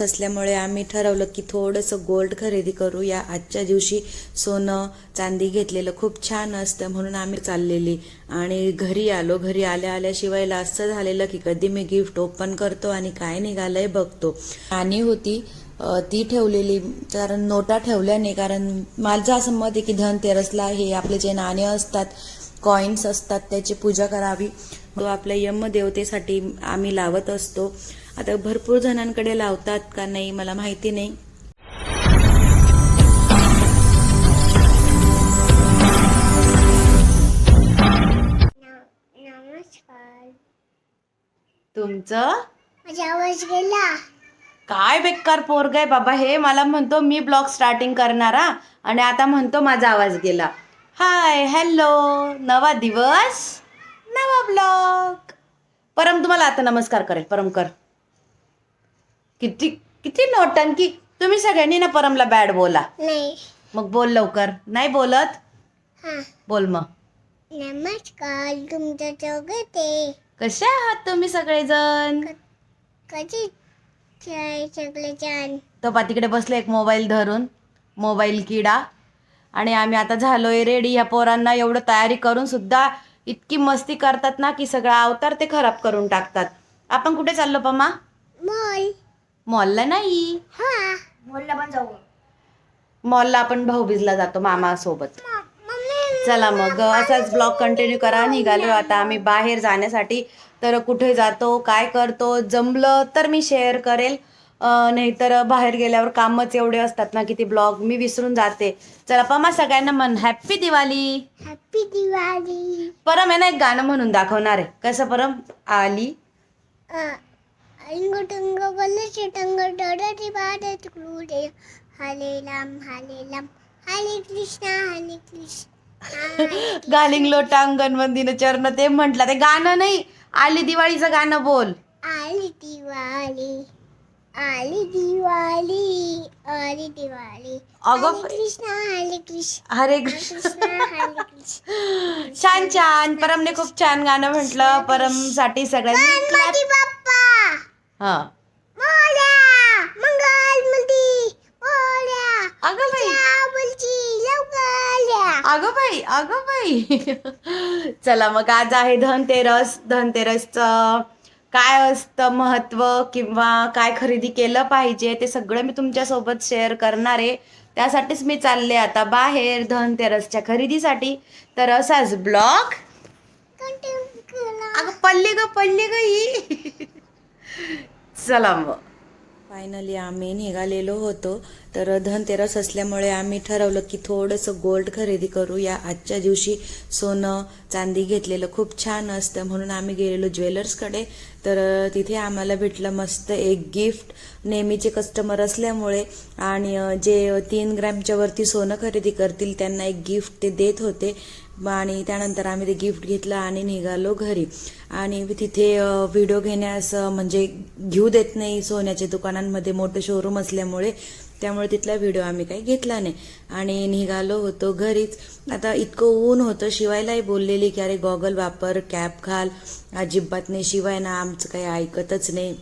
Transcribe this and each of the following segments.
असल्यामुळे आम्ही ठरवलं की थोडंसं गोल्ड खरेदी करू. या आजच्या दिवशी सोनं चांदी घेतलेलं खूप छान असतं म्हणून आम्ही चाललेली. आणि घरी आलो. घरी आल्या आल्याशिवाय असं झालेलं की कधी मी गिफ्ट ओपन करतो आणि काय निघालंय बघतो. आणि होती ती ठेवलेली. कारण नोटा ठेवल्याने कारण माझं असं मत आहे की धनतेरसला हे आपले जे नाणे असतात कॉईन्स असतात त्याची पूजा करावी. आपल्या यम देवतेसाठी आम्ही लावत असतो. आता भरपूर जणांकडे लावतात का नाही मला माहिती नाही. नमस्कार. तुमचं? माझा आवाज गेला. काय बेकार पोरग आहे बाबा हे. मला म्हणतो मी ब्लॉग स्टार्टिंग करणारा आणि आता म्हणतो माझा आवाज गेला. Hi hello. नवा दिवस? नवा ब्लॉग परम तुम्हाला आता नमस्कार करेल. परम कर. किती किती नोटंकी तुम्ही सगळ्यांनी ना परमला बॅड बोला. नाही. मग बोल लवकर. नाही बोलत? हा. बोल मग. नमस्कार तुमचं चौघते कसे आहात तुम्ही सगळेजण? कधी चाय सगळे छान. तो पा तिकडे बसले एक मोबाईल धरून. मोबाईल किडा. आणि आम्ही आता झालोय रेडी ह्या पोरांना एवढं तयारी करून सुद्धा इतकी मस्ती करतात ना की सगळा अवतार ते खराब करून टाकतात. आपण कुठे चाललो पमा मॉल. मॉलला नाही. हा. मॉलला पण जाऊ. मॉलला आपण भाऊबीजला जातो मामासोबत मम्मी. चला मग असाच ब्लॉग कंटिन्यू करा. निघालो आता आम्ही बाहेर जाण्यासाठी. तर कुठे जातो काय करतो जमलं तर मी शेअर करेल. नाहीतर बाहेर गेल्यावर कामच एवढे असतात ना की ते ब्लॉग मी विसरून जाते. चला पमा सगळ्यांना म्हण. हॅप्पी दिवाळी हॅपी दिवाळी परम आहे ना एक गाणं म्हणून दाखवणार आहे. कसं परम? आली. टंग गलचे टंग डोडाची बाडत क्रूडे हले लाम हले लाम हरे कृष्णा हरे कृष्ण. गालिंग लोटांगण मंदिर चरण. ते म्हटलं ते गाणं नाही. आली दिवाळीचं गाणं बोल. आली दिवाळी. आली दिवाळी आली दिवाळी. अगं हरे कृष्णा हरे कृष्ण. हरे कृष्ण. कृष्णा हरे कृष्ण. छान छान. परमने खूप छान गाणं म्हटलं. परमसाठी सगळ्यांनी गणपती बाप्पा. हा. मोल्या मंगल मोल्या. अगं बाई. बोलची लवकर अगं बाई अगं बाई. चला मग आज आहे धनतेरस. धनतेरसचं काय असतं महत्त्व किंवा काय खरेदी केलं पाहिजे ते सगळं मी तुमच्यासोबत शेअर करणार आहे. त्यासाठीच मी चालले आता बाहेर धनतेरसच्या खरेदीसाठी. तर असाच ब्लॉग. अगं पल्ली ग पल्ली ग ही. चला मग. फायनली आम्ही निघालेलो होतो. तर धनतेरस असल्यामुळे आम्ही ठरवलं की थोडंसं गोल्ड खरेदी करू. या आजच्या दिवशी सोनं चांदी घेतलेलं खूप छान असतं. म्हणून आम्ही गेलेलो ज्वेलर्सकडे तर तिथे आम्हाला भेटलं मस्त एक गिफ्ट नेहमीचे कस्टमर असल्यामुळे आणि जे तीन ग्रॅमच्या वरती सोनं खरेदी करतील त्यांना एक गिफ्ट ते देत होते. आणि त्यानंतर आम्ही ते गिफ्ट घेतलं आणि निघालो घरी. आणि तिथे व्हिडिओ घेण्यास म्हणजे घेऊ देत नाही सोन्याच्या दुकानांमध्ये मोठं शोरूम असल्यामुळे. त्यामुळे तिथला व्हिडिओ आम्ही काही घेतला नाही. आणि निघालो होतो घरीच. आता इतकं ऊन होतं शिवायलाही बोललेली की अरे गॉगल वापर कॅप घाल. अजिबात नाही शिवाय ना आमचं काही ऐकतच नाही.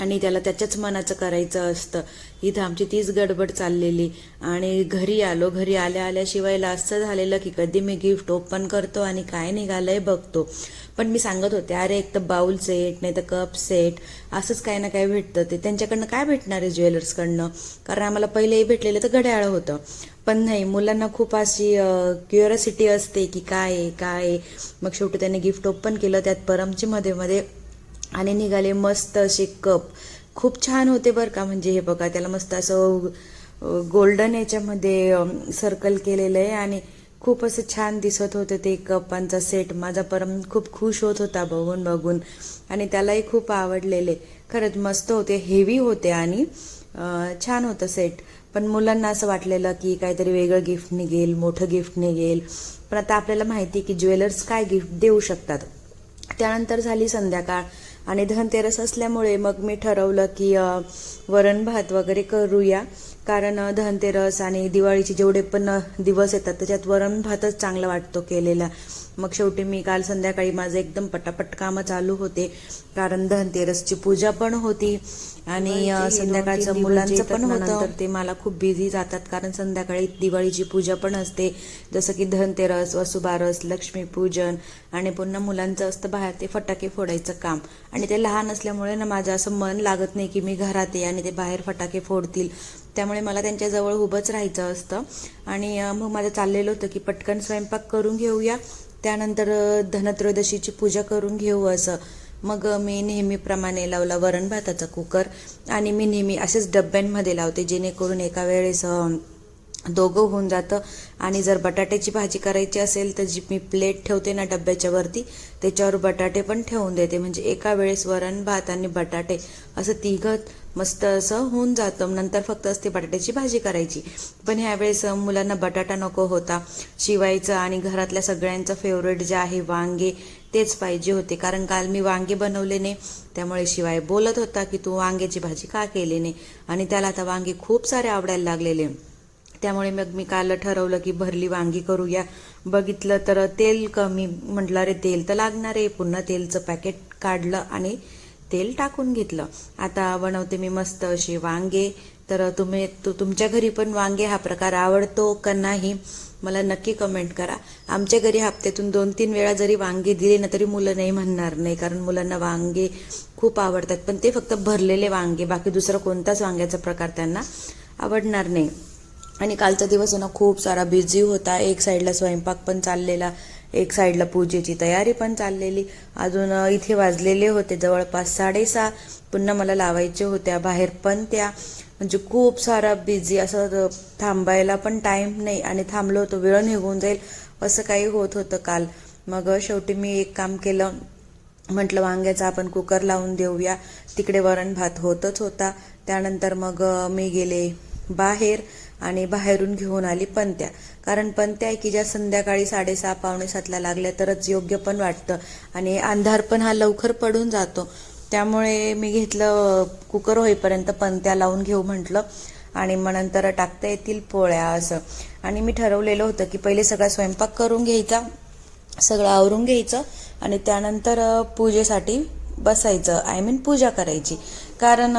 आणि त्याला त्याच्याच मनाचं करायचं असतं. इथं आमची तीच गडबड चाललेली. आणि घरी आलो. घरी आल्या आल्याशिवाय असं झालेलं की कधी मी गिफ्ट ओपन करतो आणि काय निघालंय बघतो. पण मी सांगत होते अरे एक तर बाउल सेट नाही तर कप सेट असंच काही ना काय भेटतं. ते त्यांच्याकडनं काय भेटणार आहे ज्वेलर्सकडनं? कारण आम्हाला पहिलेही भेटलेलं तर घड्याळ होतं. पण नाही मुलांना खूप अशी क्युरिसिटी असते की काय आहे काय आहे. मग शेवटी त्यांनी गिफ्ट ओपन केलं. त्यात परमची मध्ये मध्ये आणि निघाले मस्त असे कप. खूप छान होते बरं का म्हणजे हे बघा त्याला मस्त असं गोल्डन याच्यामध्ये सर्कल केलेलं आहे आणि खूप असं छान दिसत होतं ते कपांचा सेट माझा परम खूप खुश होत होता बघून बघून. आणि त्यालाही खूप आवडलेले. खरंच मस्त होते हेवी होते आणि छान होतं सेट पण मुलांना असं वाटलेलं की काहीतरी वेगळं गिफ्ट निघेल मोठं गिफ्ट निघेल. पण आता आपल्याला माहिती आहे की ज्वेलर्स काय गिफ्ट देऊ शकतात. त्यानंतर झाली संध्याकाळ. आणि धनतेरस असल्यामुळे मग मी ठरवलं की वरण भात वगैरे करूया. कारण धनतेरस आणि दिवाळीचे जेवढे पण दिवस येतात त्याच्यात वरण भातच चांगला वाटतो केलेला. मग शेवटी मी काल संध्याकाळी माझं एकदम पटापट कामं चालू होते. कारण धनतेरसची पूजा पण होती आणि संध्याकाळचं मुलांचं पण होतं. तर ते मला खूप बिझी जातात कारण संध्याकाळी दिवाळीची पूजा पण असते. जसं की धनतेरस वसुबारस लक्ष्मीपूजन आणि पुन्हा मुलांचं असतं बाहेर ते फटाके फोडायचं काम. आणि ते लहान असल्यामुळे ना माझं असं मन लागत नाही की मी घरात आहे आणि ते बाहेर फटाके फोडतील. त्यामुळे मला त्यांच्याजवळ उभंच राहायचं असतं. आणि मग माझं चाललेलं होतं की पटकन स्वयंपाक करून घेऊया. त्यानंतर धनत्रयोदशीची पूजा करून घेऊ असं. मग मी नेहमीप्रमाणे लावला वरण भाताचा कुकर आणि मी नेहमी असेच डब्यांमध्ये लावते जेणेकरून एका वेळेस दोघं होऊन जातं. आणि जर बटाट्याची भाजी करायची असेल तर जी मी प्लेट ठेवते ना डब्याच्या वरती त्याच्यावर बटाटे पण ठेवून देते. म्हणजे एका वेळेस वरण भात आणि बटाटे असं तिघं मस्त असं होऊन जातं. नंतर फक्त असते बटाट्याची भाजी करायची. पण ह्यावेळेस मुलांना बटाटा नको होता. शिवायचं आणि घरातल्या सगळ्यांचं फेवरेट जे आहे वांगे तेच पाहिजे होते. कारण काल मी वांगे बनवले नाही. त्यामुळे शिवाय बोलत होता की तू वांग्याची भाजी का केली नाही? आणि त्याला आता वांगे खूप सारे आवडायला लागलेले. त्यामुळे मग मी काल ठरवलं की भरली वांगी करूया. बघितलं तर तेल कमी. म्हटलं अरे तेल तर लागणार आहे. पुन्हा तेलचं पॅकेट काढलं आणि तेल टाकून घेतलं. आता बनवते मी मस्त असे वांगे. तर तुम्ही तु तुमच्या घरी पण वांगे हा प्रकार आवडतो का नाही? मला नक्की कमेंट करा. आमच्या घरी हप्त्यातून दोन तीन वेळा जरी वांगे दिले ना तरी मुलं नाही म्हणणार नाही. कारण मुलांना वांगे खूप आवडतात. पण ते फक्त भरलेले वांगे बाकी दुसरा कोणताच वांग्याचा प्रकार त्यांना आवडणार नाही. आणि कालचा दिवस आहे ना खूप सारा बिझी होता. एक साईडला स्वयंपाक पण चाललेला. एक साईडला पूजेची तयारी पण चाललेली. अजून इथे वाजलेले होते जवळपास साडेसहा. पुन्हा मला लावायच्या होत्या बाहेर पण त्या. म्हणजे खूप सारा बिझी असं थांबायला पण टाईम नाही आणि थांबलो होतो वेळ निघून जाईल असं काही होत होतं काल. मग शेवटी मी एक काम केलं. म्हटलं वांग्याचा आपण कुकर लावून देऊया. तिकडे वरण भात होतच होता. त्यानंतर मग मी गेले बाहेर. आणि बाहेरून घेऊन आली पंत्या कारण पंत्या आहे की ज्या संध्याकाळी साडेसहा पावणे सातला लागल्या तरच योग्य पण वाटतं. आणि अंधार पण हा लवकर पडून जातो. त्यामुळे मी घेतलं कुकर होईपर्यंत पंत्या लावून घेऊ म्हटलं. आणि मग नंतर टाकता येतील पोळ्या असं. आणि मी ठरवलेलं होतं की पहिले सगळा स्वयंपाक करून घ्यायचा सगळं आवरून घ्यायचं. आणि त्यानंतर पूजेसाठी बसायचं आय मीन पूजा करायची. कारण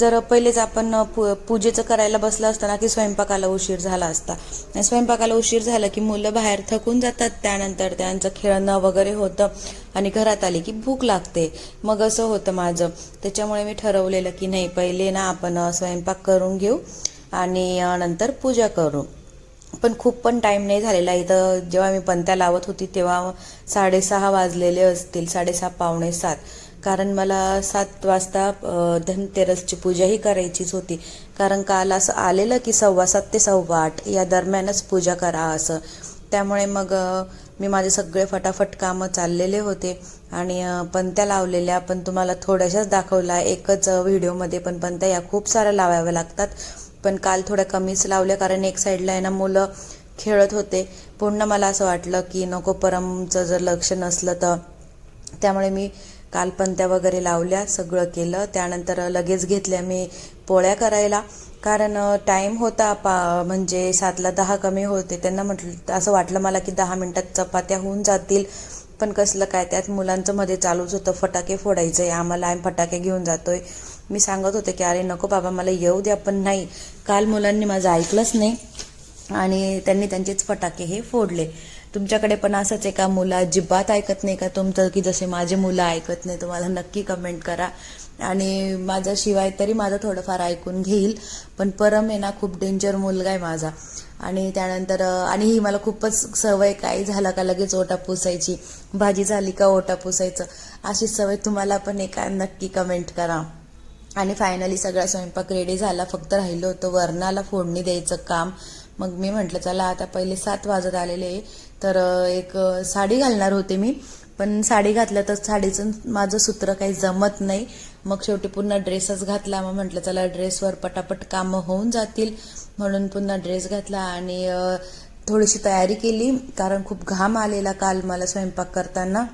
जर पहिलेच आपण पू पूजेचं करायला बसलं असतं ना की स्वयंपाकाला उशीर झाला असता. आणि स्वयंपाकाला उशीर झाला की मुलं बाहेर थकून जातात त्यानंतर त्यांचं खेळणं वगैरे होतं आणि घरात आली की भूक लागते. मग असं होतं माझं. त्याच्यामुळे मी ठरवलेलं की नाही पहिले ना आपण स्वयंपाक करून घेऊ आणि नंतर पूजा करू. पण खूप पण टाईम नाही झालेला. इथं जेव्हा मी पंत्या लावत होती तेव्हा साडेसहा वाजलेले असतील साडेसहा पावणे सात. कारण मला सात वाजता धनतेरसची पूजाही करायचीच होती. कारण काल असं आलेलं की सव्वा सात ते सव्वा आठ या दरम्यानच पूजा करा असं. त्यामुळे मग मी माझे सगळे फटाफट कामं चाललेले होते. आणि पंत्या लावलेल्या पण तुम्हाला थोड्याशाच दाखवला. एकच व्हिडिओमध्ये पण पंत्या या खूप साऱ्या लावाव्या लागतात. पण काल थोड्या कमीच लावल्या कारण एक साईडला आहे ना मुलं खेळत होते. पुन्हा मला असं वाटलं की नको परमचं जर लक्ष नसलं तर. त्यामुळे मी काल पंत्या वगैरे लावल्या सगळं केलं. त्यानंतर लगेच घेतल्या मी पोळ्या करायला. कारण टाईम होता पा म्हणजे सातला दहा कमी होते. त्यांना म्हटलं असं वाटलं मला की दहा मिनटात चपात्या होऊन जातील. पण कसलं काय त्यात मुलांचं मध्ये चालूच होतं. फटाके फोडायचं आहे आम्हाला आम्ही फटाके घेऊन जातोय. मी सांगत होते की अरे नको बाबा मला येऊ द्या पण नाही. काल मुलांनी माझं ऐकलंच नाही आणि त्यांनी त्यांचेच फटाके हे फोडले. तुमच्याकडे पण असंच आहे का मुलं अजिबात ऐकत नाही का तुमचं की जसे माझे मुलं ऐकत नाही तुम्हाला नक्की कमेंट करा. आणि माझ्या शिवाय तरी माझं थोडंफार ऐकून घेईल पण परम आहे ना खूप डेंजर मुलगा आहे माझा. आणि त्यानंतर आणि ही मला खूपच सवय काही झाला का लगेच ओटा पुसायची. भाजी झाली का ओटा पुसायचं. अशी सवय तुम्हाला पण एका नक्की कमेंट करा. आणि फायनली सगळा स्वयंपाक रेडी झाला. फक्त राहिलो होतं वरणाला फोडणी द्यायचं काम. मग मी म्हटलं चला आता पहिले सात वाजत आलेले तर एक साडी घालणार होते मी. पण साडी घातलं तर साडीचं माझं सूत्र काही जमत नाही. मग शेवटी पुन्हा ड्रेसच घातला. मग म्हटलं चला ड्रेसवर पटापट कामं होऊन जातील. म्हणून पुन्हा ड्रेस घातला आणि थोडीशी तयारी केली. कारण खूप घाम आलेला काल मला स्वयंपाक करताना.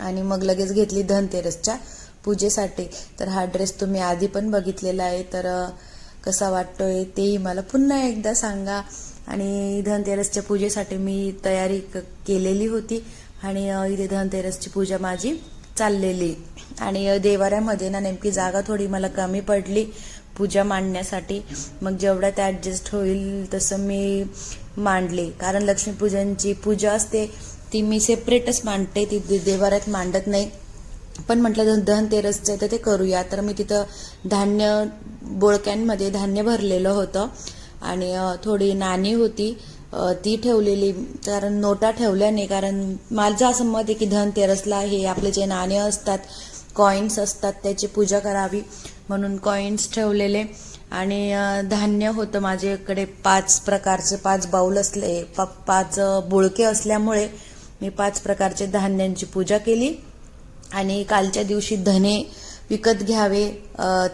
आणि मग लगेच घेतली धनतेरसच्या. पूजेसाठी. तर हा ड्रेस तुम्ही आधी पण बघितलेला आहे. तर कसा कसा वाटतोय तेही मला पुन्हा एकदा सांगा. आणि धनतेरसच्या पूजेसाठी मी तयारी क- केलेली होती. आणि इथे धनतेरसची पूजा माझी चाललेली. आणि देवाऱ्यामध्ये ना नेमकी जागा थोडी मला कमी पडली पूजा मांडण्यासाठी. मग जेवढ्यात ॲडजस्ट होईल तसं मी मांडले. कारण लक्ष्मीपूजनची पूजा असते ती मी सेपरेटच मांडते. ती देवाऱ्यात मांडत नाही. पण म्हटलं धन धनतेरसचं आहे तर ते करूया. तर मी तिथं धान्य बोळक्यांमध्ये धान्य भरलेलं होतं. आणि थोडी नाणी होती. ती ठेवलेली कारण नोटा ठेवल्या नाही. कारण माझं असं मत आहे की धनतेरसला हे आपले जे नाणे असतात कॉईन्स असतात त्याची पूजा करावी म्हणून कॉईन्स ठेवलेले. आणि धान्य होतं माझ्याकडे पाच प्रकारचे पाच बाऊल असले पा पाच बोळके असल्यामुळे मी पाच प्रकारचे धान्यांची पूजा केली. आणि कालच्या दिवशी धने विकत घ्यावे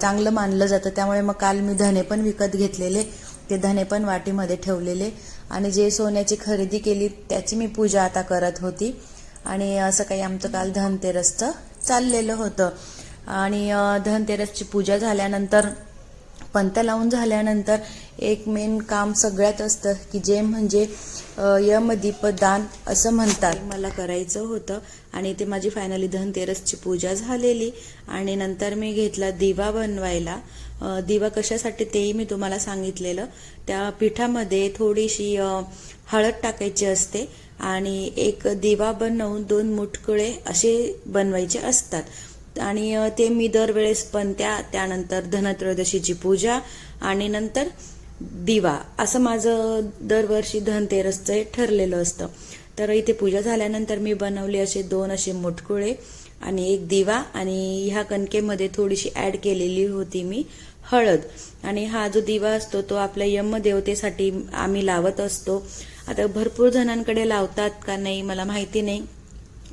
चांगलं मानलं जातं. त्यामुळे मग काल मी धने पण विकत घेतलेले ते धने पण वाटीमध्ये ठेवलेले. आणि जे सोन्याची खरेदी केली त्याची मी पूजा आता करत होती. आणि असं काही आमचं काल धनतेरसचं चाललेलं होतं. आणि धनतेरसची पूजा झाल्यानंतर पंत लावून झाल्यानंतर एक मेन काम सगळ्यात असतं की जे म्हणजे अ, यमदीपदान असं म्हणतात. मला करायचं होतं आणि ते माझी फायनली धनतेरसची पूजा झालेली आणि नंतर मी घेतला दिवा बनवायला. दिवा कशासाठी तेही मी तुम्हाला सांगितलेलं. त्या पिठामध्ये थोडीशी हळद टाकायची असते आणि एक दिवा बनवून दोन मुटकुळे असे बनवायचे असतात. आणि ते मी दरवेळेस पण त्या त्यानंतर धनत्रयोदशीची पूजा आणि नंतर दिवा असं माझं दरवर्षी धनतेरसचं हे ठरलेलं असतं. तर इथे पूजा झाल्यानंतर मी बनवले असे दोन असे मुटकुळे आणि एक दिवा आणि ह्या कणकेमध्ये थोडीशी ॲड केलेली होती मी हळद. आणि हा जो दिवा असतो तो आपल्या यमदेवतेसाठी आम्ही लावत असतो. आता भरपूर जणांकडे लावतात का नाही मला माहिती नाही.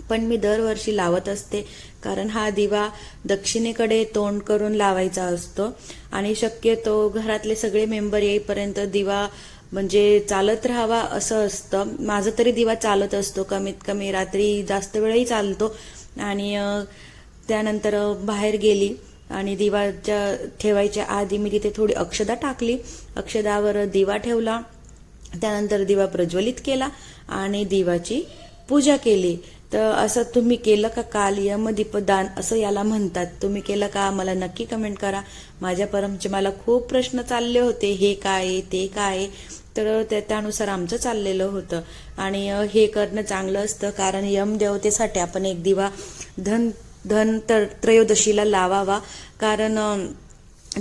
पण मी दरवर्षी लावत असते. कारण हा दिवा दक्षिणेकडे तोंड करून लावायचा असतो. आणि शक्यतो घरातले सगळे मेंबर येईपर्यंत दिवा म्हणजे चालत राहावा असं असतं. माझं तरी दिवा चालत असतो. कमीत कमी रात्री जास्त वेळही चालतो. आणि त्यानंतर बाहेर गेली आणि दिवाच्या ठेवायच्या आधी मी तिथे थोडी अक्षदा टाकली. अक्षदावर दिवा ठेवला. त्यानंतर दिवा प्रज्वलित केला आणि दिवाची पूजा केली. तर असं तुम्ही केलं का काल यमदीपदान असं याला म्हणतात. तुम्ही केलं का? मला नक्की कमेंट करा. माझ्या परमचे मला खूप प्रश्न चालले होते. हे काय आहे, ते काय आहे. तर त्या त्यानुसार आमचं चाललेलं होतं. आणि हे करणं चांगलं असतं. कारण यमदेवतेसाठी आपण एक दिवा धन धन तर त्रयोदशीला लावावा. कारण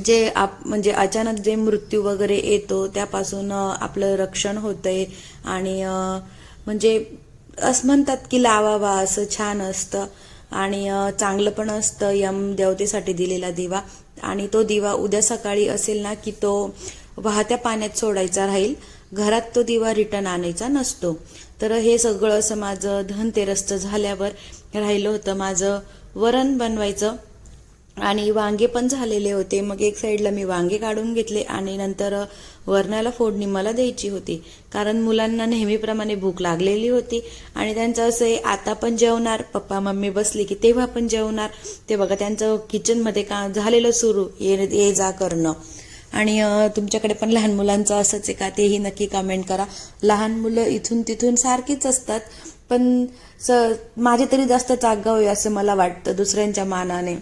जे आप म्हणजे अचानक जे मृत्यू वगैरे येतो त्यापासून आपलं रक्षण होतंय. आणि म्हणजे असं म्हणतात की लावावा असं छान असतं. आणि चांगलं पण असतं यम देवतेसाठी दिलेला दिवा. आणि तो दिवा उद्या सकाळी असेल ना की तो वाहत्या पाण्यात सोडायचा राहील. घरात तो दिवा रिटर्न आणायचा नसतो. तर हे सगळं असं माझं धनतेरसचं झाल्यावर राहिलं होतं. माझं वरण बनवायचं. आणि वांगे पण झालेले होते. मग एक साईडला मी वांगे काढून घेतले आणि नंतर वरणाला फोडणी मला द्यायची होती. कारण मुलांना नेहमीप्रमाणे भूक लागलेली होती. आणि त्यांचं असं आहे आता पण जेवणार पप्पा मम्मी बसली की तेव्हा पण जेवणार. ते बघा त्यांचं किचनमध्ये का झालेलं सुरू ये ये जा करणं. आणि तुमच्याकडे पण लहान मुलांचं असंच आहे का? तेही नक्की कमेंट करा. लहान मुलं इथून तिथून सारखीच असतात. पण स माझे तरी जास्त चागाव आहे असं मला वाटतं दुसऱ्यांच्या मानाने.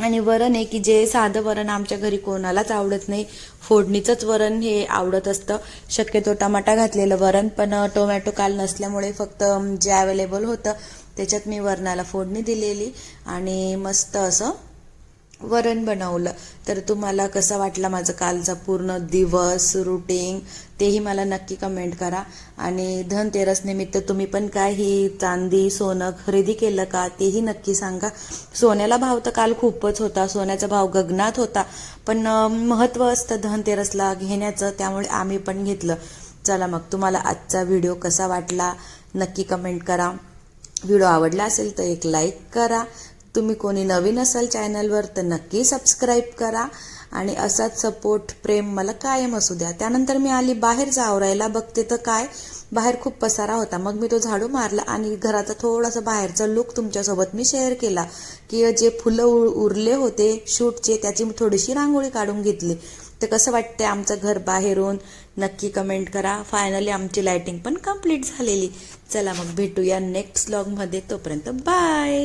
आणि वरण आहे की जे साधं वरण आमच्या घरी कोणालाच आवडत नाही. फोडणीचंच वरण हे आवडत असतं. शक्यतो टमाटा घातलेलं वरण पण टोमॅटो काल नसल्यामुळे फक्त जे अवेलेबल होतं त्याच्यात मी वरणाला फोडणी दिलेली आणि मस्त असं वरण बनवलं. तर तुम्हाला कसा वाटला माझं कालचा पूर्ण दिवस रुटीन तेही मला नक्की कमेंट करा. आणि धनतेरस निमित्त तुम्ही पण काही चांदी सोनं खरेदी केलं का तेही नक्की सांगा. सोन्याला भाव तर काल खूपच होता. सोन्याचा भाव गगनात होता. पण महत्त्व असतं धनतेरसला घेण्याचं त्यामुळे आम्ही पण घेतलं. चला मग तुम्हाला आजचा व्हिडिओ कसा वाटला? नक्की कमेंट करा. व्हिडिओ आवडला असेल तर एक लाईक करा. तुम्ही कोणी नवीन असाल चॅनलवर तर नक्की सबस्क्राईब करा आणि असाच सपोर्ट प्रेम मला कायम असू द्या. त्यानंतर मी आली बाहेर जावरायला बघते तर काय? बाहेर खूप पसारा होता. मग मी तो झाडू मारला आणि घराचा थोडासा बाहेरचा लुक तुमच्यासोबत मी शेअर केला की जे फुलं उर- उरले होते शूटचे त्याची मी थोडीशी रांगोळी काढून घेतली. तर कसं वाटतंय आमचं घर बाहेरून? नक्की कमेंट करा. फायनली आमची लायटिंग पण कंप्लीट झालेली. चला मग भेटूया नेक्स्ट ब्लॉगमध्ये तोपर्यंत बाय